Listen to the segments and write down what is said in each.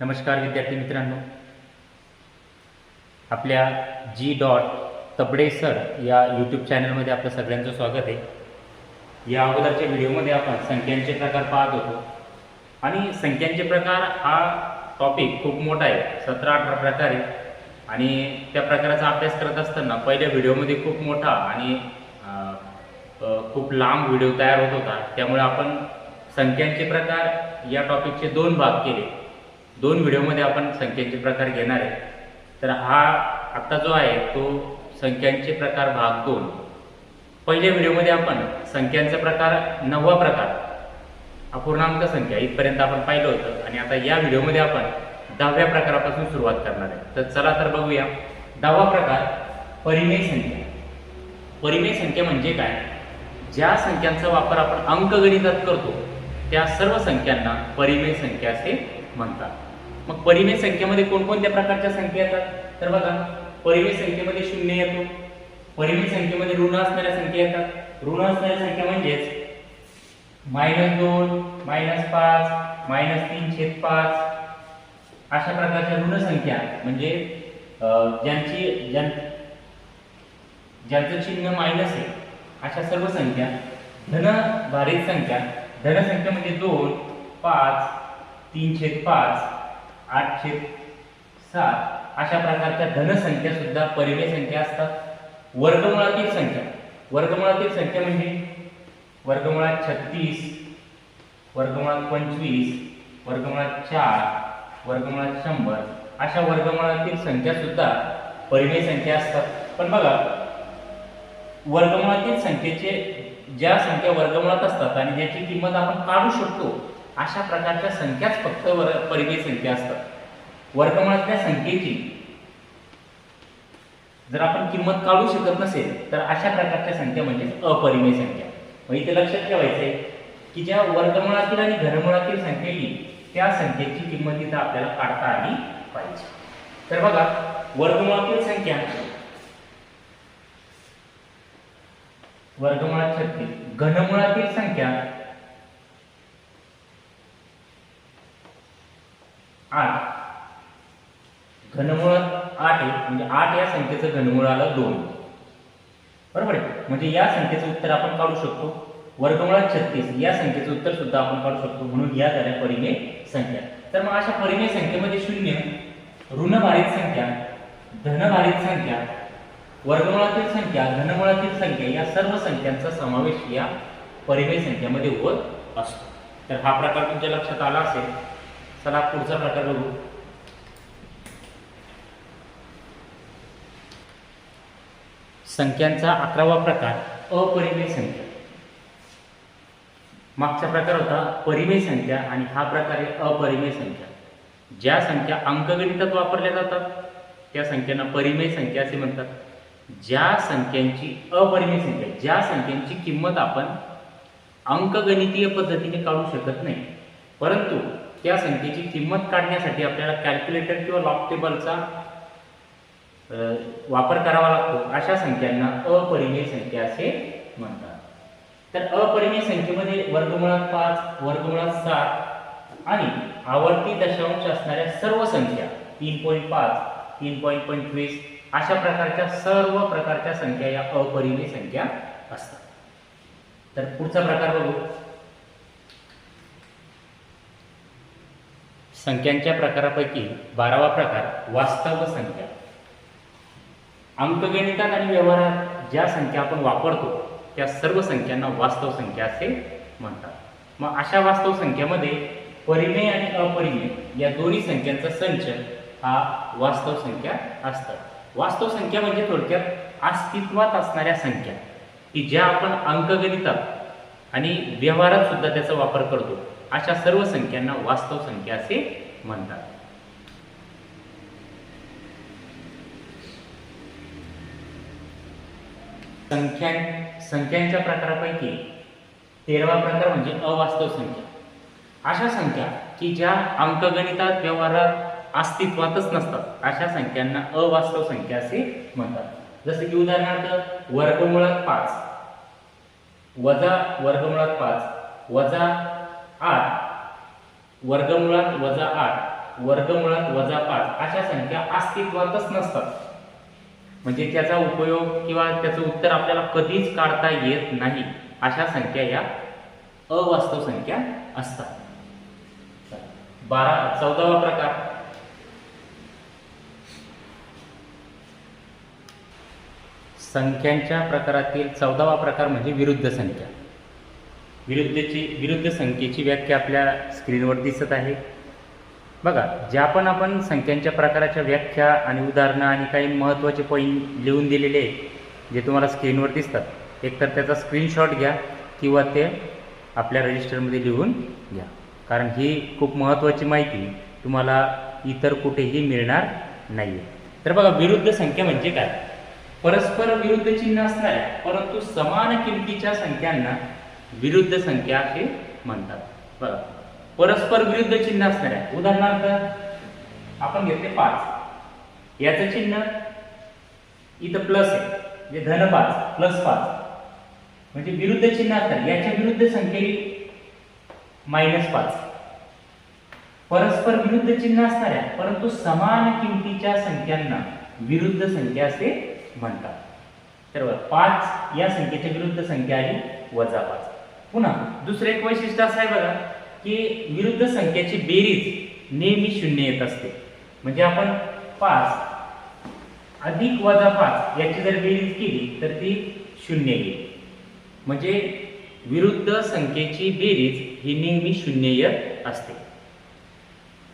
नमस्कार विद्यार्थी मित्रांनो. आपल्या जी डॉट तबडे सर या यूट्यूब चॅनलमध्ये आपलं सगळ्यांचं स्वागत आहे. या अगोदरच्या व्हिडिओमध्ये आपण संख्यांचे प्रकार पाहत होतो. आणि संख्यांचे प्रकार हा टॉपिक खूप मोठा आहे. सतरा अठरा प्रकार आहे. आणि त्या प्रकाराचा अभ्यास करत असताना पहिल्या व्हिडिओमध्ये खूप मोठा आणि खूप लांब व्हिडिओ तयार होत होता. त्यामुळे आपण संख्यांचे प्रकार या टॉपिकचे दोन भाग केले. दोन व्हिडिओमध्ये आपण संख्यांचे प्रकार घेणार आहे. तर हा आत्ता जो आहे तो संख्यांचे प्रकार भाग दोन. पहिल्या व्हिडिओमध्ये आपण संख्यांचा प्रकार नववा प्रकार अपूर्णांक संख्या इथपर्यंत आपण पाहिलं होतं. आणि आता या व्हिडिओमध्ये आपण दहाव्या प्रकारापासून सुरुवात करणार आहे. तर चला तर बघूया. दहावा प्रकार परिमेय संख्या. परिमेय संख्या म्हणजे काय? ज्या संख्यांचा वापर आपण अंकगणितात करतो त्या सर्व संख्यांना परिमेय संख्या असे म्हणतात. मग परिमेय संख्येमध्ये कोणकोणत्या प्रकारच्या संख्या येतात? तर बघा परिमेय संख्येमध्ये शून्य येतो. परिमेय संख्येमध्ये ऋण असणाऱ्या संख्या येतात. ऋण असणाऱ्या संख्या म्हणजेच मायनस दोन मायनस पाच मायनस तीन छेद पाच. अशा प्रकारच्या ऋण संख्या म्हणजे ज्यांची ज्यां ज्यांचं चिन्ह मायनस आहे अशा सर्व संख्या धन भारित संख्या धन संख्या म्हणजे दोन पाच तीन छेद पाच. आठ छेद सात अशा प्रकारच्या धनसंख्या सुद्धा परिमेय संख्या असतात. वर्गमुळातील संख्या. वर्गमुळातील संख्या म्हणजे? वर्गमुळात छत्तीस वर्गमुळात पंचवीस वर्गमुळात चार वर्गमुळात शंभर. अशा वर्गमुळातील संख्या सुद्धा परिमेय संख्या असतात. पण बघा वर्गमुळातील संख्येचे ज्या संख्या वर्गमुळात असतात आणि ज्याची किंमत आपण काढू शकतो अशा प्रकारच्या संख्याच फक्त वर परिमेय संख्या असतात. वर्गमुळातल्या संख्येची. जर आपण किंमत काढू शकत नसेल तर अशा प्रकारच्या संख्या म्हणजे अपरिमेय संख्या. मग इथे लक्षात ठेवायचंय की ज्या वर्गमुळातील आणि घरमुळातील संख्या येईल त्या संख्येची किंमत इथं आपल्याला काढता आली पाहिजे. तर बघा वर्गमुळातील संख्या. वर्गमुळात छत्तीस. घनमुळातील संख्या आठ. घनमुळात आठ आहे म्हणजे आठ या संख्येचं घनमुळ आलं दोन. बरोबर आहे? म्हणजे या संख्येचं उत्तर आपण काढू शकतो. वर्गमुळात छत्तीस या संख्येचं उत्तर सुद्धा आपण काढू शकतो. म्हणून या झाल्या परिमेय संख्या. तर मग अशा परिमेय संख्येमध्ये शून्य ऋणभारित संख्या धनभारित संख्या वर्गमुळातील संख्या घनमुळातील संख्या या सर्व संख्यांचा समावेश या परिमेय संख्येमध्ये होत असतो. तर हा प्रकार तुमच्या लक्षात आला असेल. चला पुढचा प्रकार बघू. संख्यांचा अकरावा प्रकार अपरिमेय संख्या. मागचा प्रकार होता परिमेय संख्या आणि हा प्रकार आहे अपरिमेय संख्या. ज्या संख्या अंकगणितात वापरल्या जातात त्या संख्यांना परिमेय संख्या असे म्हणतात. ज्या संख्यांची अपरिमेय संख्या ज्या संख्यांची किंमत आपण अंकगणितीय पद्धतीने काढू शकत नाही परंतु त्या संख्येची किंमत काढण्यासाठी आपल्याला कॅल्क्युलेटर किंवा लॉक टेबलचा वापर करावा लागतो. अशा संख्यांना अपरिमेय संख्या असे म्हणतात. तर अपरिमेय संख्येमध्ये वर्गमुळात पाच वर्गमुळात सात आणि आवर्ती दशांश असणाऱ्या सर्व संख्या तीन पॉईंट पाच तीन पॉईंट पंचवीस अशा प्रकारच्या सर्व प्रकारच्या संख्या या अपरिमेय संख्या असतात. तर पुढचा प्रकार बघू. संख्यांच्या प्रकारापैकी बारावा प्रकार वास्तव संख्या. अंकगणितात आणि व्यवहारात ज्या संख्या आपण वापरतो त्या सर्व संख्यांना वास्तव संख्या असे म्हणतात. मग अशा वास्तव संख्येमध्ये परिमेय आणि अपरिमेय या दोन्ही संख्यांचा संच हा वास्तव संख्या असतात वास्तव संख्या म्हणजे थोडक्यात अस्तित्वात असणाऱ्या संख्या की ज्या आपण अंकगणितात आणि व्यवहारात सुद्धा त्याचा वापर करतो. अशा सर्व संख्यांना वास्तव संख्या असे म्हणतात. संख्या संख्यांच्या प्रकारापैकी तेरावा प्रकार म्हणजे अवास्तव संख्या. अशा संख्या की ज्या अंकगणितात व्यवहारात अस्तित्वातच नसतात. अशा संख्यांना अवास्तव संख्या असे म्हणतात. जसं की उदाहरणार्थ वर्गमुळात पाच. वजा वर्गमुळात पाच. वजा आठ. वर्गमुळात वजा आठ. वर्गमुळात वजा पाच. अशा संख्या अस्तित्वातच नसतात. म्हणजे त्याचा उपयोग किंवा त्याचं उत्तर आपल्याला कधीच काढता येत नाही. अशा संख्या या अवास्तव संख्या असतात. बारा चौदावा प्रकार. संख्यांच्या प्रकारातील चौदावा प्रकार म्हणजे विरुद्ध संख्या. विरुद्धची विरुद्ध संख्येची व्याख्या आपल्या स्क्रीनवर दिसत आहे. बघा ज्या पण आपण संख्यांच्या प्रकाराच्या व्याख्या आणि उदाहरणं आणि काही महत्त्वाचे पॉईंट लिहून दिलेले आहेत जे तुम्हाला स्क्रीनवर दिसतात एकतर त्याचा स्क्रीनशॉट घ्या किंवा ते आपल्या रजिस्टरमध्ये लिहून घ्या. कारण ही खूप महत्त्वाची माहिती तुम्हाला इतर कुठेही मिळणार नाही आहे तर बघा विरुद्ध संख्या म्हणजे काय? परस्पर विरुद्ध चिन्ह असणाऱ्या परंतु समान किमतीच्या संख्यांना विरुद्ध संख्या असे म्हणतात. बघा. परस्पर विरुद्ध चिन्ह असणाऱ्या उदाहरणार्थ आपण घेतले पाच. याचं चिन्ह इथं प्लस आहे. म्हणजे धन पाच प्लस पाच. म्हणजे विरुद्ध चिन्ह असतात याच्या विरुद्ध संख्या ही मायनस पाच. परस्पर विरुद्ध चिन्ह असणाऱ्या परंतु समान किमतीच्या संख्यांना विरुद्ध संख्या असे म्हणतात. तर पाच या संख्येच्या विरुद्ध संख्या आली वजा पाच. पुन्हा दुसरं एक वैशिष्ट्य असं आहे बघा की विरुद्ध संख्येची बेरीज नेहमी शून्य येत असते. म्हणजे आपण पाच अधिक वजा पाच याची जर बेरीज केली तर ती शून्य येईल. म्हणजे विरुद्ध संख्येची बेरीज ही नेहमी शून्य येत असते.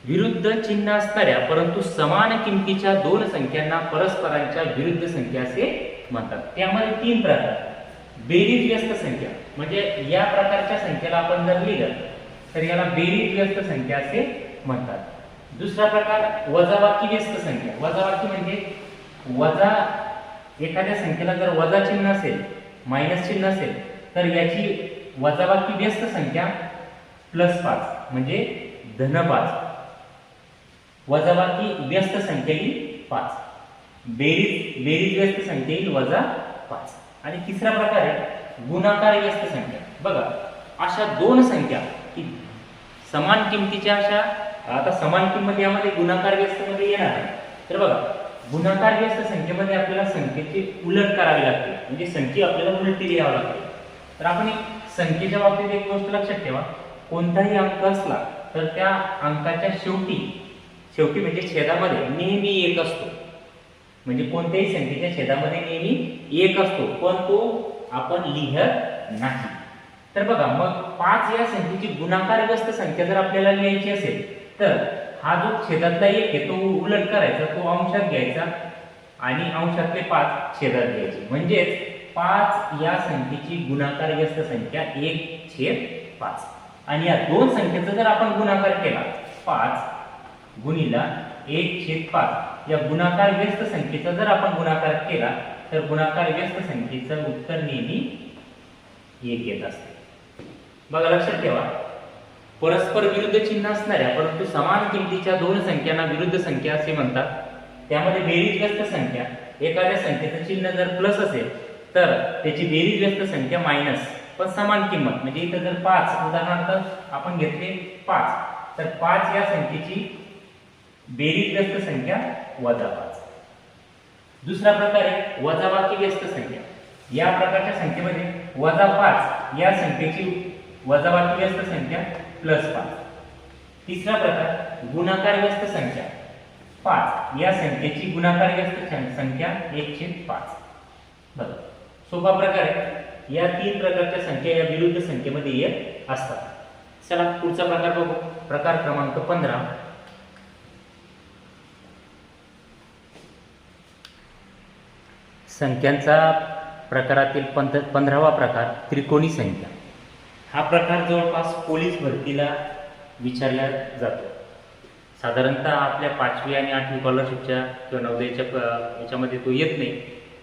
विरुद्ध चिन्ह असणाऱ्या परंतु समान किमतीच्या दोन संख्यांना परस्परांच्या विरुद्ध संख्या असे म्हणतात. त्यामध्ये तीन प्रकार. बेरीज व्यस्त संख्या. म्हणजे या प्रकारच्या संख्येला आपण जर लिहिलं तर याला बेरीज व्यस्त संख्या असे म्हणतात. दुसरा प्रकार वजाबाकी व्यस्त संख्या. वजाबाकी म्हणजे वजा एखाद्या संख्येला जर वजा चिन्ह असेल मायनस चिन्ह असेल तर याची वजाबाकी व्यस्त संख्या प्लस पाच म्हणजे धन पाच वजाबाकी व्यस्त संख्या येईल पाच. बेरीज बेरीज व्यस्त संख्या येईल वजा पाच. आणि तिसरा प्रकार आहे गुणाकार व्यस्त संख्या. बघा अशा दोन संख्या की समान किमतीच्या अशा आता समान किंमत यामध्ये गुणाकार व्यस्त मध्ये येणार आहे. तर बघा गुणाकार व्यस्त संख्येमध्ये आपल्याला संख्येची उलट करावी लागते. म्हणजे संख्या आपल्याला उलटी लिहावी लागते. तर आपण एक संख्येच्या बाबतीत एक गोष्ट लक्षात ठेवा. कोणताही अंक असला तर त्या अंकाच्या शेवटी शेवटी म्हणजे छेदामध्ये नेहमी एक असतो. म्हणजे कोणत्याही संख्येच्या छेदामध्ये नेहमी एक असतो पण तो आपण लिहत नाही. तर बघा मग पाच या संख्येची गुणाकारग्रस्त संख्या जर आपल्याला लिहायची असेल तर हा जो छेदातला एक आहे तो उलट करायचा तो अंशात घ्यायचा आणि अंशातले पाच छेदात घ्यायचे. म्हणजेच पाच या संख्येची गुणाकारग्रस्त संख्या एक छेद पाच. आणि या दोन संख्येचा जर आपण गुणाकार केला पाच गुणिला एक छेद पाच. या गुणाकार व्यस्त संख्येचा जर आपण गुणाकार केला तर गुणाकार व्यस्त संख्येचं उत्तर नेहमी एक येत असते. बघा लक्षात ठेवा. परस्पर विरुद्ध चिन्ह असणाऱ्या परंतु समान किमतीच्या दोन संख्यांना विरुद्ध संख्या असे म्हणतात. त्यामध्ये बेरीज व्यस्त संख्या. एखाद्या संख्येचं चिन्ह जर प्लस असेल तर त्याची बेरीज व्यस्त संख्या मायनस. पण समान किंमत म्हणजे इथं जर पाच उदाहरणार्थ आपण घेतले पाच तर पाच या संख्येची बेरीज व्यस्त संख्या वजा पाच दुसरा प्रकार आहे वजाबाकी व्यस्त संख्या. या प्रकारच्या संख्येमध्ये वजा पाच या संख्येची वजाबाकी व्यस्त संख्या प्लस पाच. तिसरा प्रकार गुणाकार व्यस्त संख्या पाच. या संख्येची गुणाकार व्यस्त संख्या एकशे पाच. बघा सोपा प्रकार आहे. या तीन प्रकारच्या संख्या या विरुद्ध संख्येमध्ये येत असतात. चला पुढचा प्रकार बघू. प्रकार क्रमांक पंधरा. संख्यांचा प्रकारातील पंध पंधरावा प्रकार त्रिकोणी संख्या. हा प्रकार जवळपास पोलीस भरतीला विचारला जातो. साधारणतः आपल्या पाचवी आणि आठवी स्कॉलरशिपच्या किंवा नवोदयच्या याच्यामध्ये तो येत नाही.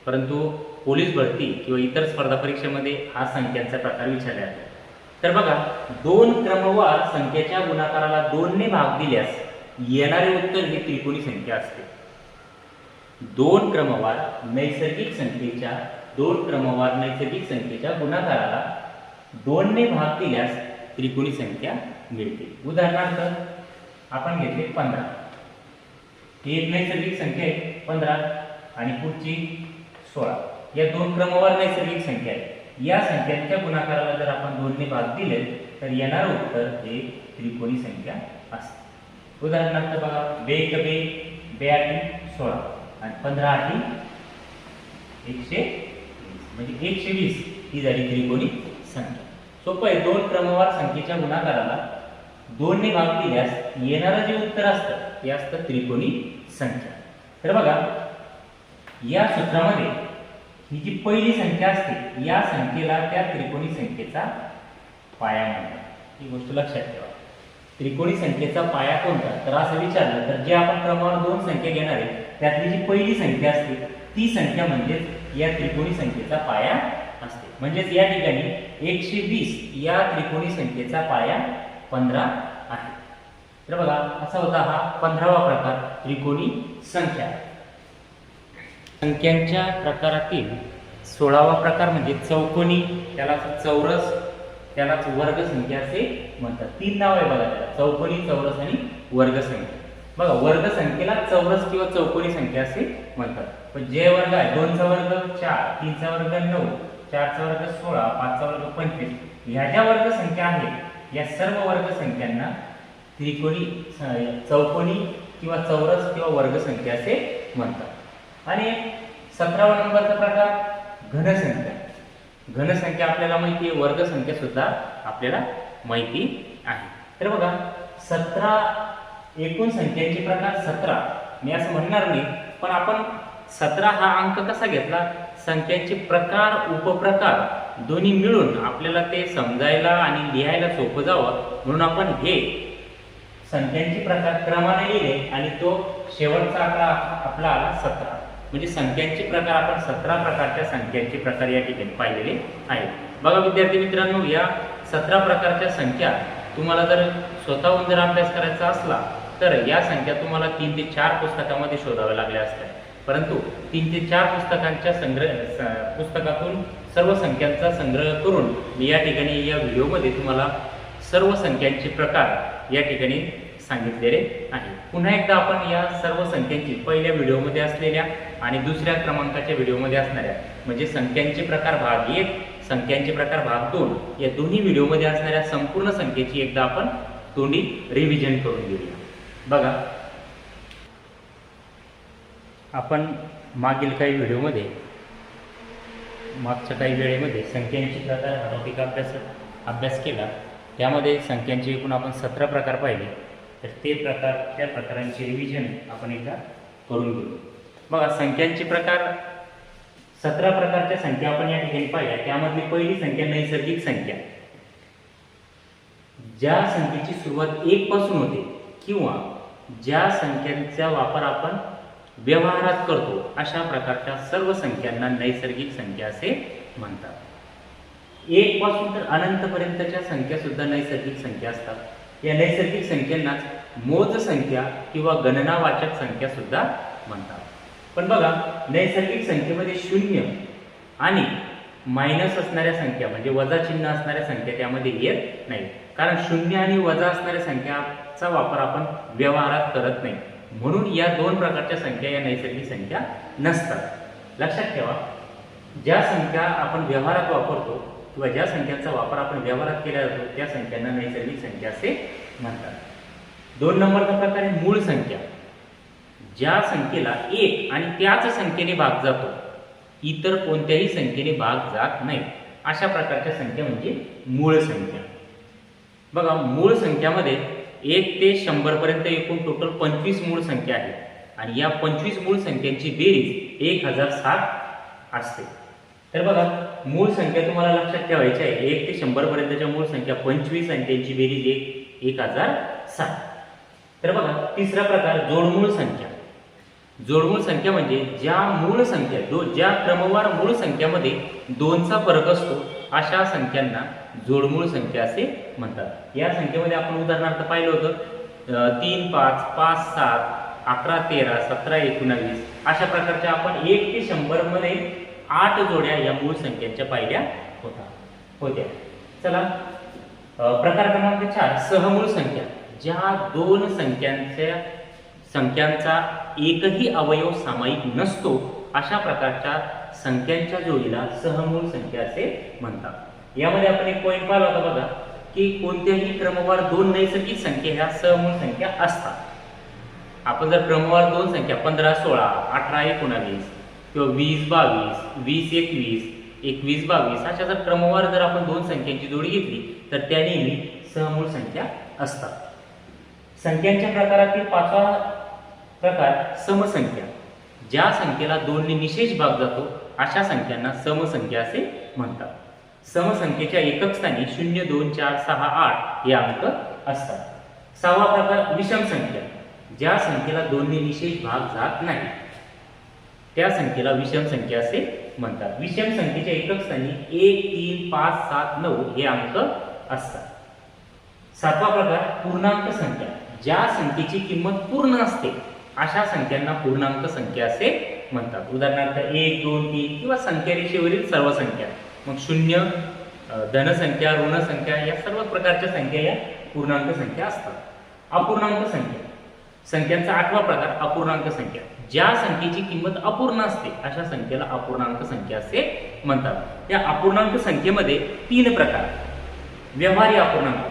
परंतु पोलीस भरती किंवा इतर स्पर्धा परीक्षेमध्ये हा संख्यांचा प्रकार विचारला जातो. तर बघा दोन क्रमवार संख्येच्या गुणाकाराला दोनने भाग दिल्यास येणारे उत्तर ही त्रिकोणी संख्या असते. दोन क्रमवार नैसर्गिक संख्येच्या दोन क्रमवार नैसर्गिक संख्येच्या गुणाकाराला दोनने भाग दिल्यास त्रिकोणी संख्या मिळते. उदाहरणार्थ आपण घेतले पंधरा. ही एक नैसर्गिक संख्या आहे पंधरा. आणि पुढची सोळा. या दोन क्रमवार नैसर्गिक संख्या आहेत. या संख्यांच्या गुणाकाराला जर आपण दोनने भाग दिले तर येणार उत्तर हे त्रिकोणी संख्या असते. उदाहरणार्थ बघा बे एक बे बे सोळा. आणि पंधरा आठी एकशे वीस. म्हणजे एकशे वीस ही झाली त्रिकोणी संख्या. सोपं आहे. दोन क्रमवार संख्येच्या गुणाकाराला दोनने भाग दिल्यास येणारं जे उत्तर असतं ते असतं त्रिकोणी संख्या. तर बघा या सूत्रामध्ये ही जी पहिली संख्या असते या संख्येला त्या त्रिकोणी संख्येचा पाया म्हणतात. ही गोष्ट लक्षात ठेवा. त्रिकोणी संख्येचा पाया कोणता? तर असं विचारलं तर जे आपण क्रमावर दोन संख्या घेणार आहे त्यातली जी पहिली संख्या असते ती संख्या म्हणजेच या त्रिकोणी संख्येचा पाया असते. म्हणजेच या ठिकाणी एकशे वीस या त्रिकोणी संख्येचा पाया पंधरा आहे. तर बघा असा होता हा पंधरावा प्रकार त्रिकोणी संख्या. संख्यांच्या प्रकारातील सोळावा प्रकार म्हणजे चौकोनी त्याला चौरस त्यालाच वर्गसंख्या असे म्हणतात. तीन नाव आहे बघा त्याला. चौकोनी चौरस आणि वर्गसंख्या. बघा वर्गसंख्येला चौरस किंवा चौकोनी संख्या असे म्हणतात. पण जे वर्ग आहे दोनचा वर्ग चार तीनचा वर्ग नऊ चारचा वर्ग सोळा पाचचा वर्ग पंचवीस ह्या ज्या वर्गसंख्या आहेत या सर्व वर्गसंख्यांना त्रिकोणी स- चौकोनी किंवा चौरस किंवा वर्गसंख्या असे म्हणतात. आणि सतरावा नंबरचा प्रकार घनसंख्या. घनसंख्या आपल्याला माहिती आहे वर्गसंख्या सुद्धा आपल्याला माहिती आहे. तर बघा सतरा एकूण संख्यांचे प्रकार सतरा. मी असं म्हणणार नाही पण आपण सतरा हा अंक कसा घेतला? संख्यांचे प्रकार उपप्रकार दोन्ही मिळून आपल्याला ते समजायला आणि लिहायला सोपं जावं म्हणून आपण हे संख्यांचे प्रकार क्रमाने लिहिले आणि तो शेवटचा आकडा आपला आला सतरा. म्हणजे संख्यांचे प्रकार आपण सतरा प्रकारच्या संख्यांचे प्रकार या ठिकाणी पाहिलेले आहेत. बघा विद्यार्थी मित्रांनो या सतरा प्रकारच्या संख्या तुम्हाला जर स्वतःहून जर अभ्यास करायचा असला तर या संख्या तुम्हाला तीन ते चार पुस्तकामध्ये शोधाव्या लागल्या असतात परंतु तीन ते चार पुस्तकांच्या संग्रह स- पुस्तकातून सर्व संख्यांचा संग्रह करून मी या ठिकाणी या व्हिडिओमध्ये तुम्हाला सर्व संख्यांचे प्रकार या ठिकाणी सांगितलेले आहे. पुन्हा एकदा आपण या सर्व संख्यांची पहिल्या व्हिडिओमध्ये असलेल्या आणि दुसऱ्या क्रमांकाच्या व्हिडिओमध्ये असणाऱ्या म्हणजे संख्यांचे प्रकार भाग एक संख्यांचे प्रकार भाग दोन या दोन्ही व्हिडिओमध्ये असणाऱ्या संपूर्ण संख्येची एकदा आपण तोंडी रिव्हिजन करून घेऊया. बघा. आपण मागील काही व्हिडिओमध्ये मागच्या काही वेळेमध्ये संख्यांचे प्रकार हा टॉपिक अभ्यास अभ्यास केला. त्यामध्ये संख्यांचे एकूण आपण सतरा प्रकार पाहिले. तर ते प्रकार त्या प्रकारांचे रिव्हिजन आपण एकदा करून घेऊ. बघा संख्यांचे प्रकार सतरा प्रकारच्या संख्या आपण या ठिकाणी पाहिल्या. त्यामधली पहिली संख्या नैसर्गिक संख्या. ज्या संख्येची सुरुवात एक पासून होते किंवा ज्या संख्यांचा वापर आपण व्यवहारात करतो अशा प्रकारच्या सर्व संख्यांना नैसर्गिक संख्या असे म्हणतात. एक पासून तर अनंतपर्यंतच्या संख्या सुद्धा नैसर्गिक संख्या असतात. या नैसर्गिक संख्यांनाच मोज संख्या किंवा गणनावाचक संख्या सुद्धा म्हणतात. पण बघा नैसर्गिक संख्येमध्ये शून्य आणि मायनस असणाऱ्या संख्या म्हणजे वजा चिन्ह असणाऱ्या संख्या त्यामध्ये येत नाही. कारण शून्य आणि वजा असणाऱ्या संख्याचा वापर आपण व्यवहारात करत नाही. म्हणून या दोन प्रकारच्या संख्या या नैसर्गिक संख्या नसतात. लक्षात ठेवा ज्या संख्या आपण व्यवहारात वापरतो किंवा ज्या संख्यांचा वापर आपण व्यवहारात केला जातो त्या संख्यांना नैसर्गिक संख्या असे म्हणतात. दोन नंबरचा प्रकार आहे मूळ संख्या. ज्या संख्येला एक आणि त्याच संख्येने भाग जातो इतर कोणत्याही संख्येने भाग जात नाही. अशा प्रकारच्या संख्या म्हणजे मूळ संख्या. बघा मूळ संख्यामध्ये एक ते शंभरपर्यंत एकूण टोटल पंचवीस मूळ संख्या आहे आणि या पंचवीस मूळ संख्यांची बेरीज एक हजार सात असते. तर बघा मूळ संख्या तुम्हाला लक्षात ठेवायची आहे. एक ते शंभरपर्यंतच्या मूळ संख्या पंचवीस आणि त्यांची बेरीज एक एक हजार सात. तर बघा तिसरा प्रकार जोडमूळ संख्या. जोडमूळ संख्या म्हणजे ज्या मूळ संख्या जो ज्या क्रमवार मूळ संख्यामध्ये दोनचा फरक असतो अशा संख्यांना जोडमूळ संख्या असे म्हणतात. या संख्येमध्ये आपण उदाहरणार्थ पाहिलं होतं तीन पाच पाच सात अकरा तेरा सतरा एकोणावीस अशा प्रकारच्या आपण एक ते शंभरमध्ये आठ जोड्या या मूळ संख्यांच्या पाहिल्या होता होत्या. चला प्रकार क्रमांक चार सहमूळ संख्या. ज्या दोन संख्यांच्या संख्यांचा एकही अवयव सामायिक नसतो अशा प्रकारच्या संख्यांच्या जोडीला सहमूळ संख्या असे म्हणतात. यामध्ये आपण एक पॉईंट पाहिला होता बघा की कोणत्याही क्रमवार दोन नैसर्गिक संख्या ह्या सहमूळ संख्या असतात. आपण जर क्रमवार दोन संख्या पंधरा सोळा अठरा एकोणावीस किंवा वीस बावीस वीस एकवीस एकवीस बावीस अशा जर क्रमवार जर आपण दोन संख्यांची जोडी घेतली तर त्या नेहमी सहमूळ संख्या असतात. संख्यांच्या प्रकारातील पाचवा प्रकार समसंख्या. ज्या संख्येला दोनने निशेष भाग जातो अशा संख्यांना समसंख्या असे म्हणतात. समसंख्येच्या एकक स्थानी शून्य दोन चार सहा आठ हे अंक असतात. सहावा प्रकार विषम संख्या. ज्या संख्येला दोनने निशेष भाग जात नाही त्या संख्येला विषम संख्या असे म्हणतात. विषम संख्येच्या एकक स्थानी एक तीन पाच सात नऊ हे अंक असतात. सातवा प्रकार पूर्णांक संख्या. ज्या संख्येची किंमत पूर्ण असते अशा संख्यांना पूर्णांक संख्या असे म्हणतात. उदाहरणार्थ एक दोन तीन किंवा संख्या रेषेवरील सर्व संख्या. मग शून्य धनसंख्या धनसंख्या ऋणसंख्या या सर्व प्रकारच्या संख्या या पूर्णांक संख्या असतात. अपूर्णांक संख्या. संख्यांचा आठवा प्रकार अपूर्णांक संख्या. ज्या संख्येची किंमत अपूर्ण असते अशा संख्येला अपूर्णांक संख्या असे म्हणतात. त्या अपूर्णांक संख्येमध्ये तीन प्रकार. व्यवहारी अपूर्णांक.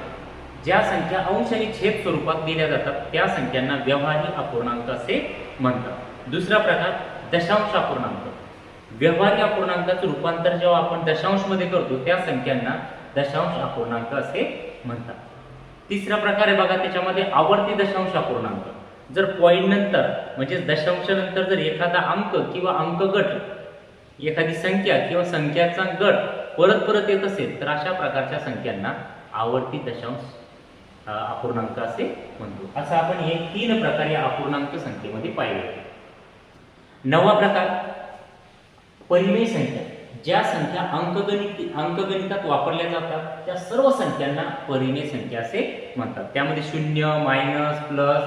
ज्या संख्या अंश आणि छेद स्वरूपात दिल्या जातात त्या संख्यांना व्यवहारी अपूर्णांक असे म्हणतात. दुसरा प्रकार दशांश अपूर्णांक. व्यवहारी अपूर्णांकाचं रूपांतर जेव्हा आपण दशांशमध्ये करतो त्या संख्यांना दशांश अपूर्णांक असे म्हणतात. तिसरा प्रकार आहे बघा त्याच्यामध्ये आवर्ती दशांश अपूर्णांक. जर पॉईंट नंतर म्हणजे दशांश नंतर जर एखादा अंक किंवा अंक गट एखादी संख्या किंवा संख्याचा गट परत परत येत असेल तर अशा प्रकारच्या संख्यांना आवर्ती दशांश अपूर्णांक असे म्हणतो. असं आपण हे तीन प्रकार या अपूर्णांक संख्येमध्ये पाहिले. नववा प्रकार परिमेय संख्या. ज्या संख्या अंकगणित अंकगणितात वापरल्या जातात त्या सर्व संख्यांना परिमेय संख्या असे म्हणतात. त्यामध्ये शून्य मायनस प्लस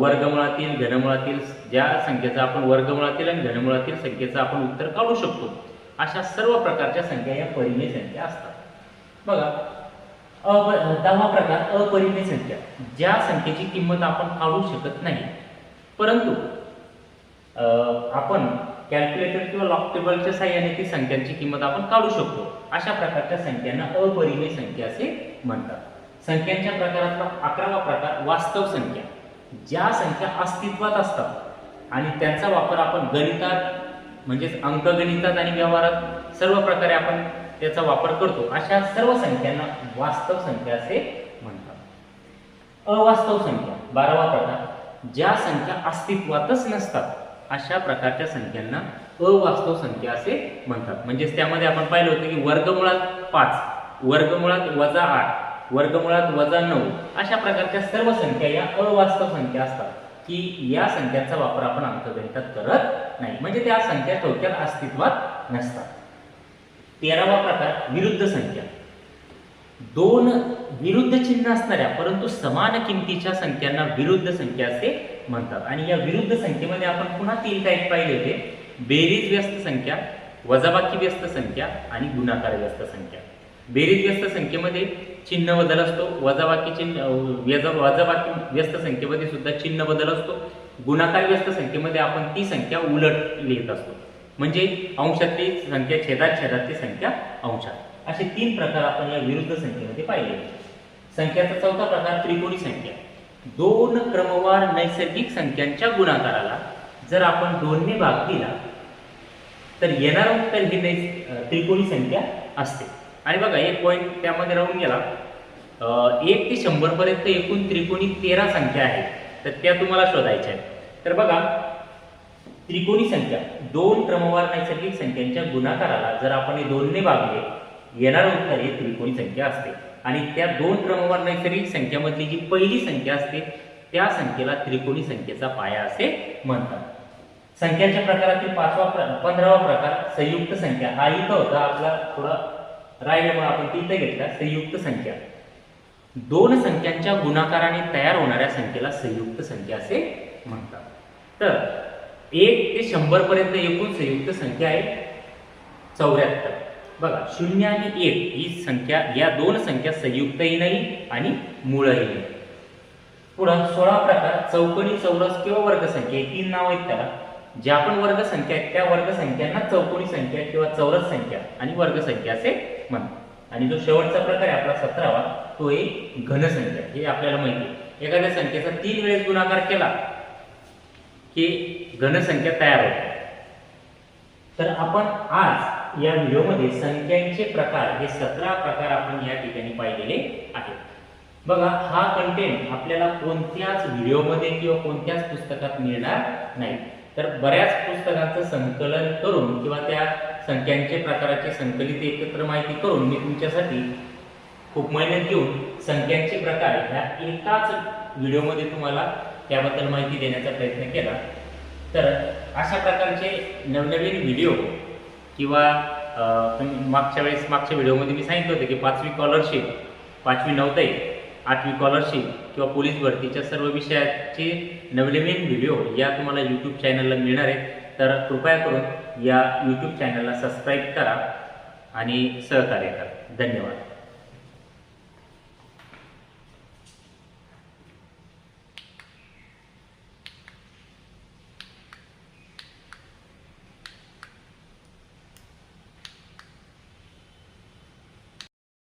वर्गमुळातील घनमुळातील ज्या संख्येचा आपण वर्गमुळातील आणि घनमुळातील संख्येचं आपण उत्तर काढू शकतो. अशा सर्व प्रकारच्या संख्या या परिमेय संख्या असतात. बघा अप दहावा प्रकार अपरिमेय संख्या. ज्या संख्येची किंमत आपण काढू शकत नाही. परंतु आपण कॅल्क्युलेटर किंवा लॉक टेबलच्या साह्याने ती संख्यांची किंमत आपण काढू शकतो. अशा प्रकारच्या संख्यांना अपरिमेय संख्या असे म्हणतात. संख्यांच्या प्रकारातला अकरावा प्रकार वास्तव संख्या. ज्या संख्या अस्तित्वात असतात आणि त्यांचा वापर आपण गणितात म्हणजेच अंकगणितात आणि व्यवहारात सर्व प्रकारे आपण त्याचा वापर करतो. अशा सर्व संख्यांना वास्तव संख्या असे म्हणतात. अवास्तव संख्या बारावा प्रकार. ज्या संख्या अस्तित्वातच नसतात अशा प्रकारच्या संख्यांना अवास्तव संख्या असे म्हणतात. म्हणजेच त्यामध्ये आपण पाहिलं होतं की वर्गमुळात पाच वर्गमुळात वजा आठ वर्गमुळात वजा नऊ अशा प्रकारच्या सर्व संख्या या अवास्तव संख्या असतात. की या संख्यांचा वापर आपण अंकगणितात करत नाही. म्हणजे त्या संख्या थोडक्यात अस्तित्वात नसतात. तेरावा प्रकार विरुद्ध संख्या. दोन विरुद्ध चिन्ह असणाऱ्या परंतु समान किमतीच्या संख्यांना विरुद्ध संख्या असे म्हणतात. आणि या विरुद्ध संख्येमध्ये आपण पुन्हा तीन टाईप पाहिले होते. बेरीज व्यस्त संख्या वजाबाकी व्यस्त संख्या आणि गुणाकार व्यस्त संख्या. बेरीज व्यस्त संख्येमध्ये चिन्ह बदल असतो. वजाबाकी चिन्ह वजाबाकी व्यस्त संख्येमध्ये सुद्धा चिन्ह बदल असतो. गुणाकार व्यस्त संख्येमध्ये आपण ती संख्या उलट लिहित असतो. म्हणजे अंशातली संख्या छेदात छेदातली संख्या अंशात. असे तीन प्रकार आपण या विरुद्ध संख्येमध्ये पाहिले. संख्याचा चौथा प्रकार त्रिकोणी संख्या. दोन क्रमवार नैसर्गिक संख्यांच्या गुणाकाराला जर आपण दोनने भाग दिला तर येणार उत्तर ही नै त्रिकोणी संख्या असते. आणि बघा एक पॉईंट त्यामध्ये राहून गेला. एक ते शंभर पर्यंत एकूण त्रिकोणी तेरा संख्या आहेत तर त्या तुम्हाला शोधायच्या आहेत. तर बघा त्रिकोणी संख्या. दोन क्रमवार नैसर्गिक संख्यांच्या गुणाकाराला जर आपण हे दोनने भागले येणार उत्तर हे त्रिकोणी संख्या असते. आणि त्या दोन क्रमवार नैसर्गिक संख्यामधली जी पहिली संख्या असते त्या संख्येला त्रिकोणी संख्येचा पाया असे म्हणतात. संख्यांच्या प्रकारातील पाचवा पंधरावा प्रकार संयुक्त संख्या. हा इथं होता आपला थोडा राहिल्यामुळे आपण तिथं घेतला संयुक्त संख्या. दोन संख्यांच्या गुणाकाराने तयार होणाऱ्या संख्येला संयुक्त संख्या असे म्हणतात. तर एक ते शंभर पर्यंत एकूण संयुक्त संख्या आहे. चौऱ्याहत्तर. बघा शून्य आणि एक ही संख्या या दोन संख्या संयुक्तही नाही आणि मूळही नाही. पुढं सोळा प्रकार चौकोनी चौरस किंवा वर्गसंख्या तीन नाव आहेत त्याला. ज्या पण वर्गसंख्या आहेत त्या वर्गसंख्यांना चौकोनी संख्या किंवा चौरस संख्या आणि वर्गसंख्या असे म्हणतात. आणि जो शेवटचा प्रकार आहे आपला सतरावा तो आहे घनसंख्या. हे आपल्याला माहिती आहे. एखाद्या संख्येचा तीन वेळेस गुणाकार केला की घनसंख्या तयार होते. तर आपण आज या व्हिडिओमध्ये संख्यांचे प्रकार हे सतरा प्रकार आपण या ठिकाणी पाहिलेले आहेत. बघा हा कंटेंट आपल्याला कोणत्याच व्हिडिओमध्ये किंवा कोणत्याच पुस्तकात मिळणार नाही. तर बऱ्याच पुस्तकांचं संकलन करून किंवा त्या संख्यांचे प्रकाराचे संकलित एकत्र माहिती करून मी तुमच्यासाठी खूप मेहनत घेऊन संख्यांचे प्रकार ह्या एकाच व्हिडिओमध्ये तुम्हाला त्याबद्दल माहिती देण्याचा प्रयत्न केला. तर अशा प्रकारचे नवनवीन व्हिडिओ किंवा तुम्ही मागच्या वेळेस मागच्या व्हिडिओमध्ये मी सांगितलं होतं की पाचवी स्कॉलरशिप पाचवी नवताई आठवी स्कॉलरशिप किंवा पोलीस भरतीच्या सर्व विषयाचे नवनवीन व्हिडिओ या तुम्हाला यूट्यूब चॅनलला मिळणार आहेत. तर कृपया करून या यूट्यूब चॅनलला सबस्क्राईब करा आणि सहकार्य करा. धन्यवाद.